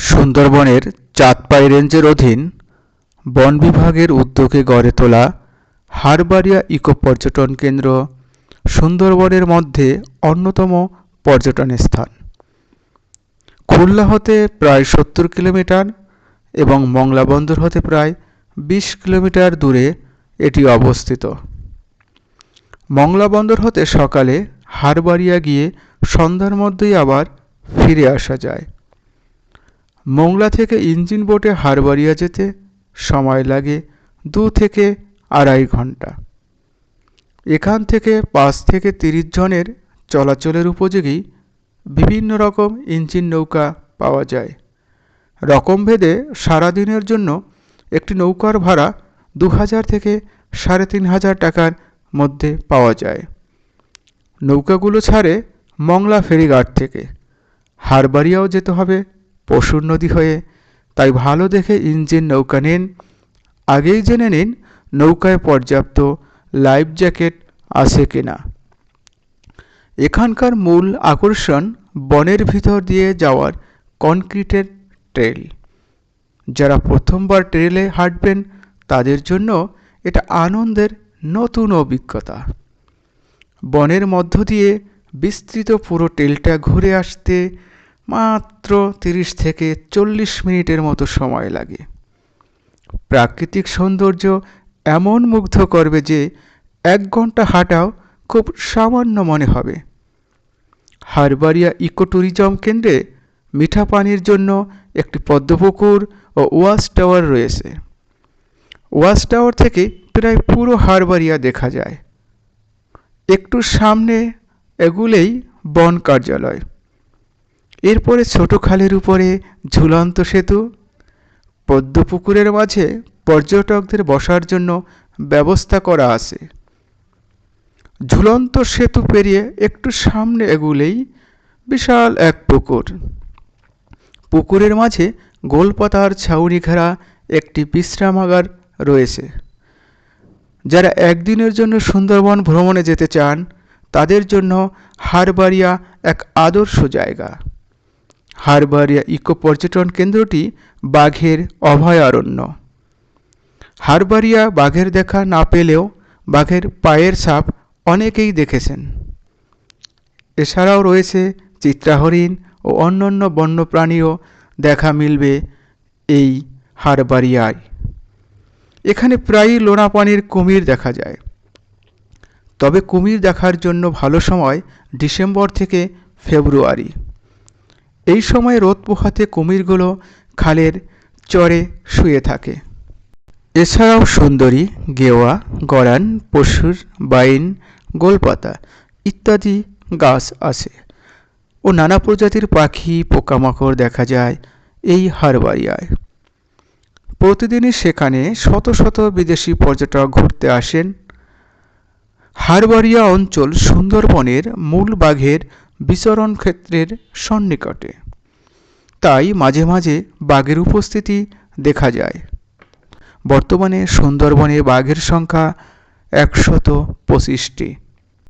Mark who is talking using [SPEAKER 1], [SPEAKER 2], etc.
[SPEAKER 1] সুন্দরবনের চাঁদপাই রেঞ্জের অধীন বন বিভাগের উদ্যোগে গড়ে তোলা হারবাড়িয়া ইকো পর্যটন কেন্দ্র সুন্দরবনের মধ্যে অন্যতম পর্যটন স্থান। খুলনা হতে প্রায় সত্তর কিলোমিটার এবং মংলা বন্দর হতে প্রায় বিশ কিলোমিটার দূরে এটি অবস্থিত। মংলা বন্দর হতে সকালে হারবাড়িয়া গিয়ে সন্ধ্যার মধ্যেই আবার ফিরে আসা যায়। মোংলা থেকে ইঞ্জিন বোটে হারবাড়িয়া যেতে সময় লাগে দু থেকে আড়াই ঘণ্টা। এখান থেকে পাঁচ থেকে তিরিশ জনের চলাচলের উপযোগী বিভিন্ন রকম ইঞ্জিন নৌকা পাওয়া যায়। রকমভেদে সারাদিনের জন্য একটি নৌকার ভাড়া দু হাজার থেকে সাড়ে তিন হাজার টাকার মধ্যে পাওয়া যায়। নৌকাগুলো ছাড়ে মংলা ফেরিঘাট থেকে। হারবাড়িয়াও যেতে হবে পশুর নদী হয়ে। তাই ভালো দেখে ইঞ্জিন নৌকা নিন। আগেই জেনে নিন নৌকায় পর্যাপ্ত লাইফ জ্যাকেট আছে কিনা। এখানকার মূল আকর্ষণ বনের ভিতর দিয়ে যাওয়ার কনক্রিটের ট্রেল। যারা প্রথমবার ট্রেলে হাঁটবেন, তাদের জন্য এটা আনন্দের নতুন অভিজ্ঞতা। বনের মধ্য দিয়ে বিস্তৃত পুরো ট্রেলটা ঘুরে আসতে মাত্র তিরিশ থেকে চল্লিশ মিনিটের মতো সময় লাগে। প্রাকৃতিক সৌন্দর্য এমন মুগ্ধ করবে যে এক ঘণ্টা হাঁটাও খুব সামান্য মনে হবে। হারবারিয়া ইকো ট্যুরিজম কেন্দ্রে মিঠা পানির জন্য একটি পদ্মপুকুর ও ওয়াচ টাওয়ার রয়েছে। ওয়াচ টাওয়ার থেকে প্রায় পুরো হারবারিয়া দেখা যায়। একটু সামনে এগুলেই বন কার্যালয়। এরপরে ছোট খালের উপরে ঝুলন্ত সেতু। পদ্মপুকুরের মাঝে পর্যটকদের বসার জন্য ব্যবস্থা করা আছে। ঝুলন্ত সেতু পেরিয়ে একটু সামনে এগুলেই বিশাল এক পুকুর। পুকুরের মাঝে গোলপাতার ছাউনি ঘেরা একটি বিশ্রামাগার রয়েছে। যারা একদিনের জন্য সুন্দরবন ভ্রমণে যেতে চান, তাদের জন্য হারবাড়িয়া এক আদর্শ জায়গা। হারবাড়িয়া ইকো পর্যটন কেন্দ্রটি বাঘের অভয়ারণ্য। হারবাড়িয়া বাঘের দেখা না পেলেও বাঘের পায়ের ছাপ অনেকেই দেখেছেন। এছাড়াও রয়েছে চিত্রাহরিণ ও অন্যান্য বন্যপ্রাণীও দেখা মিলবে এই হারবাড়িয়ায় এখানে প্রায়ই লোনা পানির কুমির দেখা যায়। তবে কুমির দেখার জন্য ভালো সময় ডিসেম্বর থেকে ফেব্রুয়ারি। এই সময় রোদ পোহাতে কুমিরগুলো খালের চরে শুয়ে থাকে। এছাড়াও সুন্দরী, গেওয়া, গরান, পশুর বাইন, গোলপাতা ইত্যাদি গাছ আছে ও নানা প্রজাতির পাখি, পোকামাকড় দেখা যায় এই হারবাড়িয়ায় প্রতিদিনই সেখানে শত শত বিদেশি পর্যটক ঘুরতে আসেন। হারবাড়িয়া অঞ্চল সুন্দরবনের মূল বাঘের বিচরণ ক্ষেত্রের সন্নিকটে। তাই মাঝে মাঝে বাঘের উপস্থিতি দেখা যায়। বর্তমানে সুন্দরবনে বাঘের সংখ্যা একশত পঁচিশটি।